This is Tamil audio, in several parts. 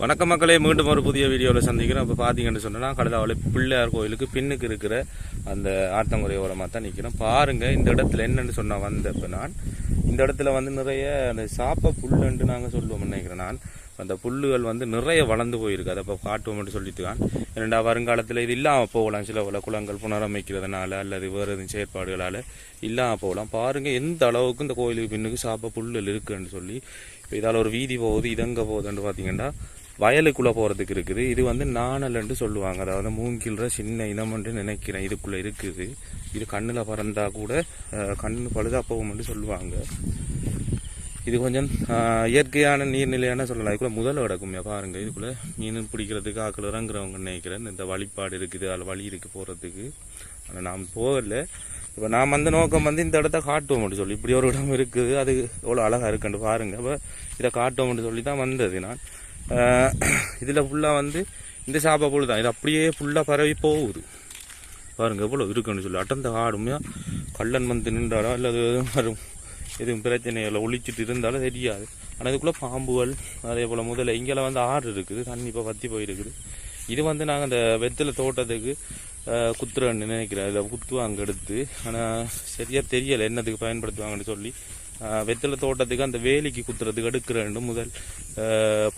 வணக்க மக்களே மீண்டும் ஒரு புதிய வீடியோவில் சந்திக்கிறோம். இப்போ பார்த்தீங்கன்னு சொன்னால் கடலாவில் பிள்ளையார் கோயிலுக்கு பின்னுக்கு இருக்கிற அந்த ஆத்தங்குறை ஓரமாக தான் நிற்கிறோம் பாருங்க இந்த இடத்துல என்னன்னு சொன்னால் வந்த இப்போ நான் இந்த இடத்துல வந்து நிறைய அந்த சாப்ப புல்லுன்ட்டு நாங்கள் சொல்லுவோம் நினைக்கிறேன் நான். அந்த புல்லுகள் வந்து நிறைய வளர்ந்து போயிருக்கு. அதை இப்போ காட்டுவோம்னு சொல்லிட்டு தான் இரண்டா வருங்காலத்தில் இது இல்லாமல் போகலாம். சில பல குளங்கள் புனரமைக்கிறதுனால அல்லது வேறு எதுவும் செயற்பாடுகளால் இல்லாமல் போகலாம். பாருங்க எந்த அளவுக்கு இந்த கோயிலுக்கு பின்னுக்கு சாப்ப புல்லுகள் இருக்குன்னு சொல்லி. இப்போ இதால் ஒரு வீதி போகுது இதங்க போகுதுன்னு பார்த்தீங்கன்னா வயலுக்குள்ளே போகிறதுக்கு இருக்குது. இது வந்து நாணல்ன்ட்டு சொல்லுவாங்க. அதாவது மூங்கில்ற சின்ன இனம்னு நினைக்கிறேன். இதுக்குள்ளே இருக்குது. இது கண்ணில் பறந்தால் கூட கண் கண்ணு பழுதா போகும்னு சொல்லுவாங்க. இது கொஞ்சம் இயற்கையான நீர்நிலையான சொல்லலாம். இதுக்குள்ள முதல் கிடக்குமே பாருங்க. இதுக்குள்ளே மீன் பிடிக்கிறதுக்கு ஆக்கள் இறங்குறவங்க நினைக்கிறேன். இந்த வழிபாடு இருக்குது. அதில் வழி இருக்குது போகிறதுக்கு ஆனால் நாம் போகலை. இப்போ நாம் அந்த நோக்கம் வந்து இந்த இடத்த காட்டுவோம்னு சொல்லி. இப்படி ஒரு இடம் இருக்குது. அது எவ்வளோ அழகாக இருக்குன்னு பாருங்க. இப்போ இதை காட்டுவோம்னு சொல்லி தான் வந்தது நான். இதில் ஃபுல்லாக வந்து இந்த சாப்பா போல் தான். இது அப்படியே ஃபுல்லாக பரவி போகுது. பாருங்க எவ்வளோ இருக்குன்னு சொல்லி. அட்டந்த ஆடுமையா கள்ளன் வந்து நின்றாரோ அல்லது வரும்? எதுவும் பிரச்சனை ஒழிச்சிட்டு இருந்தாலும் தெரியாது. ஆனால் இதுக்குள்ளே பாம்புகள் அதே போல் முதல்ல இங்கெல்லாம் வந்து ஆறு இருக்குது. தண்ணி இப்போ வத்தி போயிருக்குது. இது வந்து நாங்கள் அந்த வெத்தலை தோட்டத்துக்கு குத்துறேன்னு நினைக்கிறேன். அதில் குத்துவாங்க எடுத்து ஆனால் சரியாக தெரியலை என்னத்துக்கு பயன்படுத்துவாங்கன்னு சொல்லி. வெத்தலை தோட்டத்துக்கு அந்த வேலிக்கு குத்துறதுக்கு எடுக்கிறேன்னு முதல்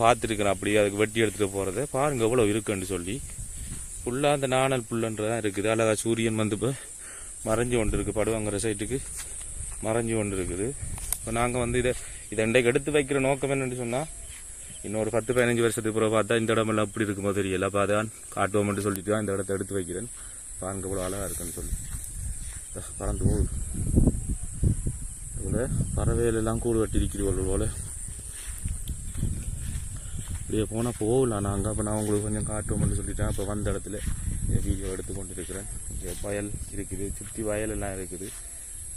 பார்த்துருக்குறேன் அப்படியே. அதுக்கு வெட்டி எடுத்துகிட்டு போகிறத பாருங்கள் எவ்வளோ இருக்குன்னு சொல்லி. ஃபுல்லாக அந்த நாணல் புல்லுன்றதான் இருக்குது. அழகா சூரியன் வந்து இப்போ மறைஞ்சு கொண்டு இருக்குது படுவாங்கிற சைட்டுக்கு மறைஞ்சு கொண்டு இருக்குது இப்போ நாங்கள் வந்து இதை இதை இன்றைக்கு எடுத்து வைக்கிற நோக்கம் என்னென்னு சொன்னால் இன்னொரு பத்து பதினஞ்சு வருஷத்துக்கு பிறகு பார்த்தா இந்த இடமெல்லாம் எப்படி இருக்குமோ தெரியல. அப்போ அதான் காட்டுவோம்னு சொல்லிட்டு தான் இந்த இடத்த எடுத்து வைக்கிறேன். பாருங்க இவ்வளோ அழகாக இருக்குன்னு சொல்லி. பறந்து போகுது. இதில் பறவையிலெல்லாம் கூடு கட்டி இருக்கிறீர்கள் போல. இப்படியே போனால் போகலாம். நாங்கள் அப்போ நான் உங்களுக்கு கொஞ்சம் காட்டுவோம்னு சொல்லிட்டேன். அப்போ வந்த இடத்துல வீடியோ எடுத்து கொண்டு இருக்கிறேன் இங்கே வயல் இருக்குது சுற்றி வயலெல்லாம் இருக்குது.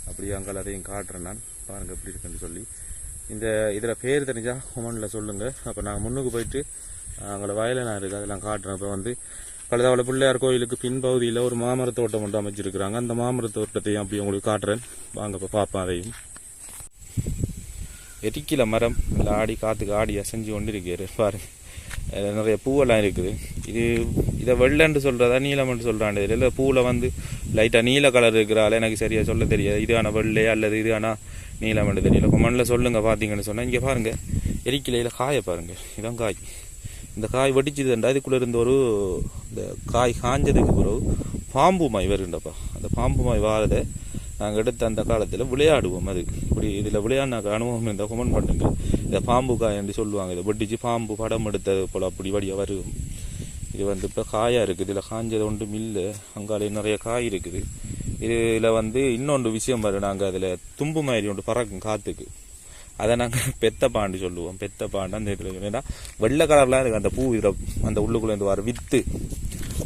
அப்படியே அங்கே அதையும் காட்டுறேன் நான். பாருங்கள் எப்படி இருக்குன்னு சொல்லி. இந்த இதில் பேர் தெரிஞ்சால் உமனில் சொல்லுங்கள் அப்போ நாங்கள் முன்னுக்கு போயிட்டு அங்கே நான் இருக்குது அதெல்லாம் காட்டுறேன். இப்போ வந்து கழுதாவள பிள்ளையார் கோயிலுக்கு பின்பகுதியில் ஒரு மாமர தோட்டம் மட்டும் அமைச்சிருக்கிறாங்க. அந்த மாமர தோட்டத்தையும் அப்படி உங்களுக்கு காட்டுறேன். வாங்க இப்போ பார்ப்பேன் அதையும். எரிக்கில மரம் இல்லை ஆடி காற்றுக்கு ஆடி அசைஞ்சு கொண்டு இருக்கிறார் பாரு நிறைய பூவெல்லாம் இருக்குது. இது இதை வெள்ளைன்னு சொல்கிறதா நீலம்னு இதில். இல்லை பூவில் வந்து லைட்டாக நீல கலர் இருக்கிறால எனக்கு சரியாக சொல்ல தெரியாது. இது ஆனால் வெள்ளை அல்லது இது ஆனால் நீலம்னு தெரியல. மண்ணில் சொல்லுங்கள் பார்த்தீங்கன்னு சொன்னால் இங்கே பாருங்கள் எரிக்கிலையில் காயை பாருங்கள் இதான் காய். இந்த காய் வெடிச்சதுண்டா. இதுக்குள்ளே இருந்த ஒரு இந்த காய் காஞ்சதுக்கு பிறகு பாம்பு மாய் வருண்டப்பா அந்த பாம்பு மாய் வாரதை நாங்கள் எடுத்த அந்த காலத்தில் விளையாடுவோம். அதுக்கு இப்படி இதில் விளையாடினாக்க அனுபவம் இருந்தால் கமெண்ட் பண்ணுங்கள் இந்த பாம்பு காய் என்று சொல்லுவாங்க இதை. வெட்டிச்சு பாம்பு படம் எடுத்தது போல் அப்படி வழியாக வரும். இது வந்து இப்போ காயாக இருக்குது. இதில் காஞ்சது ஒன்றும் இல்லை. அங்காலே நிறைய காய் இருக்குது. இதில் வந்து இன்னொன்று விஷயம் வரும் நாங்கள் அதில் தும்பு மாதிரி ஒன்று பறக்கும் காற்றுக்கு அதை நாங்கள் பெத்த பாண்டு சொல்லுவோம். பெத்த பாண்டு அந்த இதில் ஏன்னா வெள்ளை கலர்லாம் இருக்குது அந்த பூ இதில் அந்த உள்ளுக்குள்ளேருந்து வர வித்து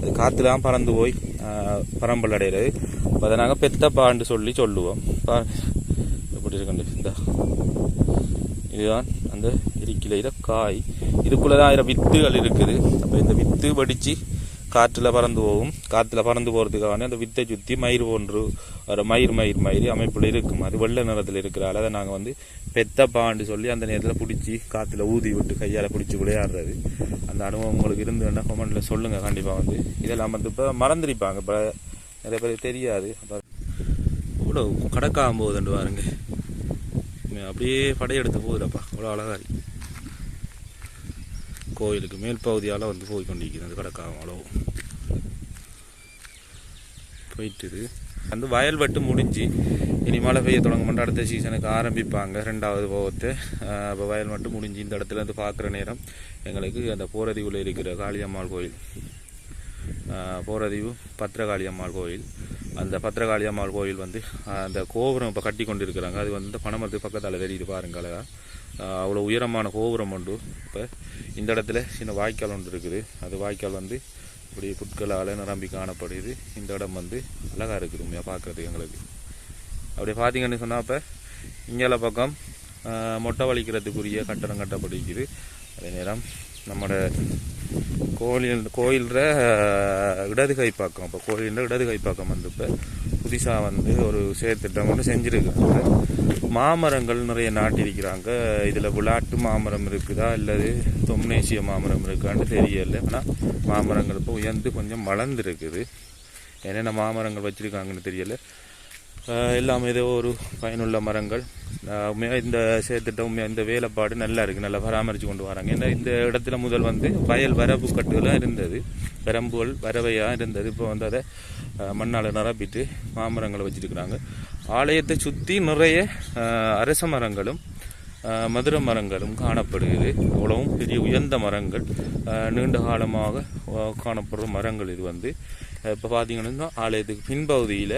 அது காற்றுலாம் பறந்து போய் பரம்பல் அடைகிறது அதை நாங்கள் பெத்த பாண்டு சொல்லி சொல்லுவோம். பாருங்க எப்படி இருக்குண்டு இந்த. இதுதான் அந்த இரிக்கிலையில் காய். இதுக்குள்ளே தான் ஆயிரம் வித்துகள் இருக்குது. அப்போ இந்த வித்து வடித்து காற்றில் பறந்து போகும். காற்றுல பறந்து போகிறதுக்கான அந்த வித்தை சுற்றி மயிர் போன்று ஒரு மயிர் மயிர் மயிர் அமைப்பில் இருக்கும். அது வெள்ளை நிறத்தில் இருக்கிறால அதை நாங்கள் வந்து பெத்த பாண்டு சொல்லி அந்த நேரத்தில் பிடிச்சி காற்றுல ஊதி விட்டு கையால் பிடிச்சி விளையாடுறது. அந்த அனுபவம் உங்களுக்கு இருந்ததுன்னா கமெண்ட்டில் சொல்லுங்கள் கண்டிப்பாக வந்து இதெல்லாம் வந்து இப்போ மறந்துருப்பாங்க. இப்போ நிறைய பேருக்கு தெரியாது. அப்போ இவ்வளோ கடக்காகும் போகுதுண்டு பாருங்கள் அப்படியே படையெடுத்து போகுதுலப்பா அவ்வளோ அழகா இருக்கு. கோயிலுக்கு மேல் பகுதியால் வந்து போய் கொண்டிருக்கிறது அந்த அவ்வளோ. போயிட்டுது. வந்து வயல் வெட்டு முடிஞ்சு இனி மழை பெய்ய தொடங்க மாட்டோம் அடுத்த சீசனுக்கு ஆரம்பிப்பாங்க ரெண்டாவது போகத்தை. அப்போ வயல் மட்டும் முடிஞ்சு இந்த இடத்துல இருந்து பார்க்குற நேரம் எங்களுக்கு அந்த போரதிவுல இருக்கிற காளியம்மாள் கோயில். போரதிவு போரதீவு கோயில். அந்த பத்திரகாளி அம்மாள் கோயில் வந்து அந்த கோபுரம் இப்போ கட்டி கொண்டு இருக்கிறாங்க அது வந்து பணமரத்துக்கு பக்கத்தால் தெரியுது பாருங்க அழகாக அவ்வளோ உயரமான கோபுரம் உண்டு. இப்போ இந்த இடத்துல சின்ன வாய்க்கால் ஒன்று இருக்குது. அது வாய்க்கால் வந்து இப்படி புட்களால் நிரம்பி காணப்படுது. இந்த இடம் வந்து அழகாக இருக்குது உண்மையாக பார்க்குறதுக்கு எங்களுக்கு. அப்படி பார்த்தீங்கன்னு சொன்னால் இப்போ இங்கால பக்கம் மொட்டை வலிக்கிறதுக்குரிய கட்டடம் கட்டப்பட்டிருக்குது. அதே நேரம் நம்மளோட கோயில் கோயில்ற இடதுகை பக்கம். இப்போ கோயிலில் இடதுகை பக்கம் வந்து இப்போ புதுசாக வந்து ஒரு செயற்திட்டம் ஒன்று செஞ்சுருக்காங்க. மாமரங்கள் நிறைய நாட்டிருக்கிறாங்க இதில் விளாட்டு மாமரம் இருக்குதா? அல்லது தொம்னேசிய மாமரம் இருக்கான்னு தெரியல. ஆனால் மாமரங்கள் இப்போ உயர்ந்து கொஞ்சம் வளர்ந்துருக்குது. என்னென்ன மாமரங்கள் வச்சுருக்காங்கன்னு தெரியலை. எல்லாமே ஏதோ ஒரு பயனுள்ள மரங்கள். உண்மையாக இந்த சேர்த்துட்ட உண்மையாக இந்த வேலைப்பாடு நல்லா இருக்குது நல்லா பராமரித்து கொண்டு வராங்க. ஏன்னா இந்த இடத்துல முதல் வந்து வயல் வரப்பு கட்டுகளாக இருந்தது. வரம்புகள் வரவையாக இருந்தது. இப்போ வந்து அதை மண்ணால் நிரப்பிட்டு மாமரங்களை வச்சுருக்குறாங்க. ஆலயத்தை சுற்றி நிறைய அரச மரங்களும் மதுர மரங்களும் காணப்படுகிறது. அவ்வளவும் பெரிய உயர்ந்த மரங்கள் நீண்ட காலமாக ஆஹ் காணப்படுற மரங்கள் இது வந்து. இப்போ பார்த்தீங்கன்னா ஆலயத்துக்கு பின்பகுதியில்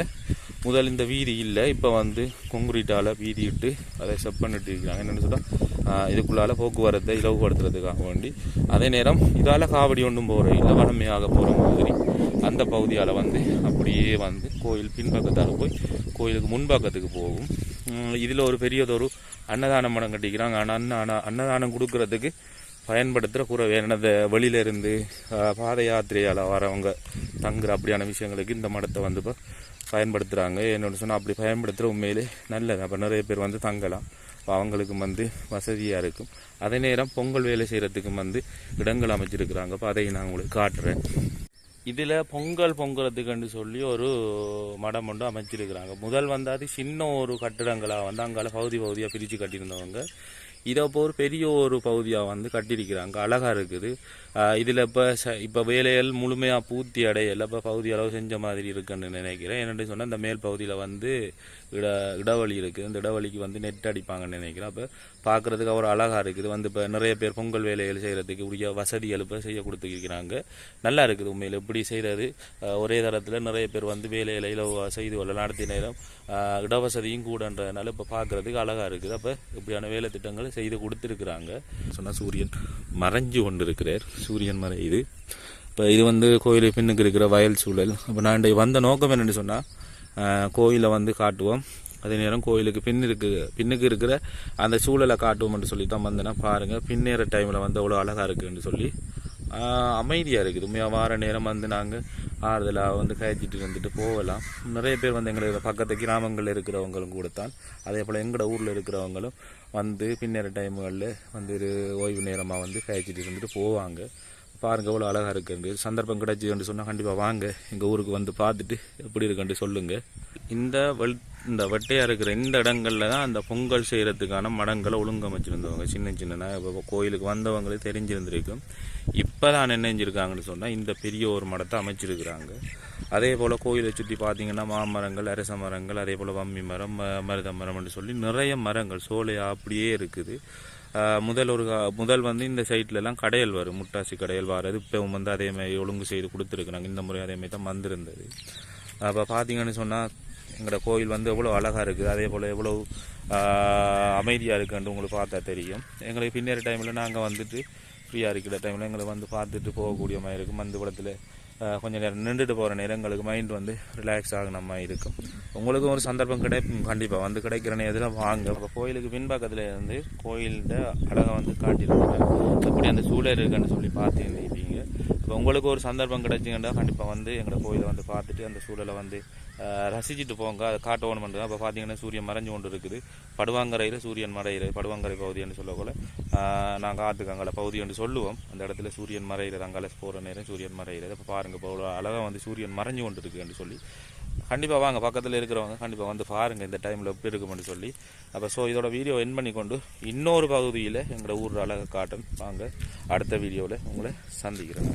முதல் இந்த வீதி இல்லை இப்போ வந்து கொங்குரீட்டால் வீதி இட்டு அதை செப் பண்ணிட்டு இருக்கிறாங்க என்னென்னு சொன்னால் இதுக்குள்ளால் போக்குவரத்தை இலவுபடுத்துறதுக்காக வேண்டி. அதே நேரம் இதால் காவடி ஒன்றும் போகிற இல்லை வடமையாக போகிற மாதிரி அந்த பகுதியால் வந்து அப்படியே வந்து கோயில் பின்பக்கத்தால் போய் கோயிலுக்கு முன்பக்கத்துக்கு போகும். இதில் ஒரு பெரியதொரு அன்னதானம் மடம் கட்டிக்கிறாங்க. ஆனால் அன்ன அன்னதானம் கொடுக்கறதுக்கு பயன்படுத்துகிற குறை எனது வெளியிலேருந்து பாத யாத்திரையால் வரவங்க தங்குற அப்படியான விஷயங்களுக்கு இந்த மடத்தை வந்து இப்போ பயன்படுத்துகிறாங்க என்னோட சொன்னால் அப்படி பயன்படுத்துகிற உண்மையிலே நல்லது. அப்போ நிறைய பேர் வந்து தங்கலாம். இப்போ அவங்களுக்கும் வந்து வசதியாக இருக்கும். அதே நேரம் பொங்கல் வேலை செய்கிறதுக்கும் வந்து இடங்கள் அமைச்சிருக்கிறாங்க. அப்போ அதை நான் உங்களுக்கு காட்டுறேன். இதில் பொங்கல் பொங்கலத்துக்குன்னு சொல்லி ஒரு மடம் ஒன்று அமைச்சிருக்கிறாங்க. முதல் வந்து அது சின்ன ஒரு கட்டிடங்களாக வந்து அங்கால பகுதி பகுதியாக பிரித்து கட்டியிருந்தவங்க. இதை இப்போ ஒரு பெரிய ஒரு பகுதியாக வந்து கட்டியிருக்கிறாங்க. அழகாக இருக்குது. இதில் இப்போ ச இப்போ வேலைகள் முழுமையாக பூர்த்தி அடையலை. இப்போ பகுதி அளவு செஞ்ச மாதிரி இருக்குன்னு நினைக்கிறேன். என்னென்னு சொன்னால் இந்த மேல் பகுதியில் வந்து இட இடவழி இருக்குது. இந்த இடவழிக்கு வந்து நெட் அடிப்பாங்கன்னு நினைக்கிறேன். அப்போ பார்க்குறதுக்கு அவ்வளோ அழகாக இருக்குது. வந்து இப்போ நிறைய பேர் பொங்கல் வேலைகள் செய்கிறதுக்கு உரிய வசதிகள் இப்போ செய்ய கொடுத்துருக்கிறாங்க. நல்லா இருக்குது உண்மையில். இப்படி செய்கிறது ஒரே தரத்தில் நிறைய பேர் வந்து வேலையில் இலவ செய்து கொள்ள நடத்திய நேரம் இடவசதியும் கூடன்றதுனால இப்போ பார்க்குறதுக்கு அழகாக இருக்குது. அப்போ இப்படியான வேலை திட்டங்கள் செய்து கொடுத்துருக்குறாங்க. சொன்னால் சூரியன். மறைஞ்சு கொண்டு இருக்கிறார் சூரியன் மறையுது இப்போ இது வந்து கோயில் பின்னுக்கு இருக்கிற வயல் சூழல். இப்போ நான் வந்த நோக்கம் என்னென்னு சொன்னால் கோயிலை வந்து காட்டுவோம். அதே நேரம் கோயிலுக்கு பின் இருக்கு பின்னுக்கு இருக்கிற அந்த சூழலை காட்டுவோம்னு சொல்லி தான் வந்தேன்னா பாருங்கள் பின்னேற டைமில் வந்து அவ்வளோ அழகாக இருக்குன்னு சொல்லி அமைதியாக இருக்குது. உண்மையாக வார நேரம் வந்து நாங்கள் ஆறுதலாக வந்து கழிச்சிட்டு இருந்துட்டு போகலாம். நிறைய பேர் வந்து எங்களுக்கு பக்கத்து கிராமங்களில் இருக்கிறவங்களும் கூட அதே போல் எங்களோட ஊரில் இருக்கிறவங்களும் வந்து பின்னேற டைம்களில் வந்து ஒரு ஓய்வு நேரமாக வந்து கழிச்சிட்டு இருந்துட்டு போவாங்க. பாருங்க எவ்வளோ அழகாக இருக்குங்க சந்தர்ப்பம் கிடைச்சிதுன்னு சொன்னால் கண்டிப்பாக வாங்க. எங்கள் ஊருக்கு வந்து பார்த்துட்டு எப்படி இருக்குன்ட்டு சொல்லுங்கள் இந்த வெள் இந்த வெட்டையாக இருக்கிற இந்த இடங்கள்ல தான் அந்த பொங்கல் செய்கிறதுக்கான மடங்களை ஒழுங்கமைச்சிருந்தவங்க. சின்ன சின்னனா இப்போ கோயிலுக்கு வந்தவங்களே தெரிஞ்சிருந்திருக்கும். இப்போ தான் என்ன செஞ்சுருக்காங்கன்னு சொன்னால் இந்த பெரிய ஒரு மடத்தை அமைச்சிருக்கிறாங்க. அதே போல் கோயிலை சுற்றி பார்த்தீங்கன்னா மாமரங்கள் அரச மரங்கள் அதே போல் வம்மி மரம் மருத மரம்னு சொல்லி நிறைய மரங்கள் சோலை அப்படியே இருக்குது. முதல் ஒரு கா- முதல் வந்து இந்த சைட்லலாம் கடையல் வரும். முட்டாசி கடையல் வாரது. இப்போ வந்து அதே மாதிரி ஒழுங்கு செய்து கொடுத்துருக்குறாங்க. இந்த முறை அதேமாதிரி தான் வந்திருந்தது. அப்போ பார்த்தீங்கன்னு சொன்னால் எங்களோட கோயில் வந்து எவ்வளோ அழகாக இருக்குது அதே போல் எவ்வளோ அமைதியாக இருக்குன்னு உங்களுக்கு பார்த்தா தெரியும். எங்களுக்கு பின்னேற டைமில் நாங்கள் வந்துட்டு ஃப்ரீயாக இருக்கிற டைமில் எங்களை வந்து பார்த்துட்டு போகக்கூடிய மாதிரி இருக்கும். மந்தபுரத்தில் கொஞ்சம் நேரம் நின்றுட்டு போகிற நேரங்களுக்கு மைண்ட் வந்து ரிலாக்ஸ் ஆகின மாதிரி இருக்கும். உங்களுக்கும் ஒரு சந்தர்ப்பம் கிடைக்கும் கண்டிப்பாக வந்து கிடைக்கிற நேரத்தில் வாங்க. இப்போ கோயிலுக்கு பின்பக்கத்தில் இருந்து கோயில்கிட்ட அழகை வந்து காட்டியிருக்காங்க. எப்படி அந்த சூழல் இருக்குன்னு சொல்லி பார்த்துருந்தீங்க. இப்போ உங்களுக்கு ஒரு சந்தர்ப்பம் கிடைச்சிங்கன்னா கண்டிப்பாக வந்து எங்களோட கோயிலை வந்து பார்த்துட்டு அந்த சூழலை வந்து ரசிச்சுட்டு போங்க. அதை காட்டணும் பண்ணுறது அப்போ பார்த்தீங்கன்னா சூரியன் மறைஞ்சு கொண்டு இருக்குது படுவாங்கரையில் சூரியன் மறையிற படுவாங்கரை பகுதின்னு சொல்லக்கூட நாங்கள் ஆத்துக்கங்கள பகுதி என்று சொல்லுவோம். அந்த இடத்துல சூரியன் மறையிறது அங்கால போகிற நேரம் சூரியன் மறையிறது. அப்போ பாருங்க இப்போ அவ்வளோ அழகாக வந்து சூரியன் மறைஞ்சு கொண்டு இருக்குன்னு சொல்லி. கண்டிப்பாக வாங்க பக்கத்தில் இருக்கிறவங்க கண்டிப்பாக வந்து பாருங்கள் இந்த டைமில் எப்படி இருக்கும்னு சொல்லி. அப்போ ஸோ இதோட வீடியோ என் பண்ணி கொண்டு இன்னொரு பகுதியில் எங்களோட ஊர் அழகை காட்டும். வாங்க அடுத்த வீடியோவில் உங்களை சந்திக்கிறேன்.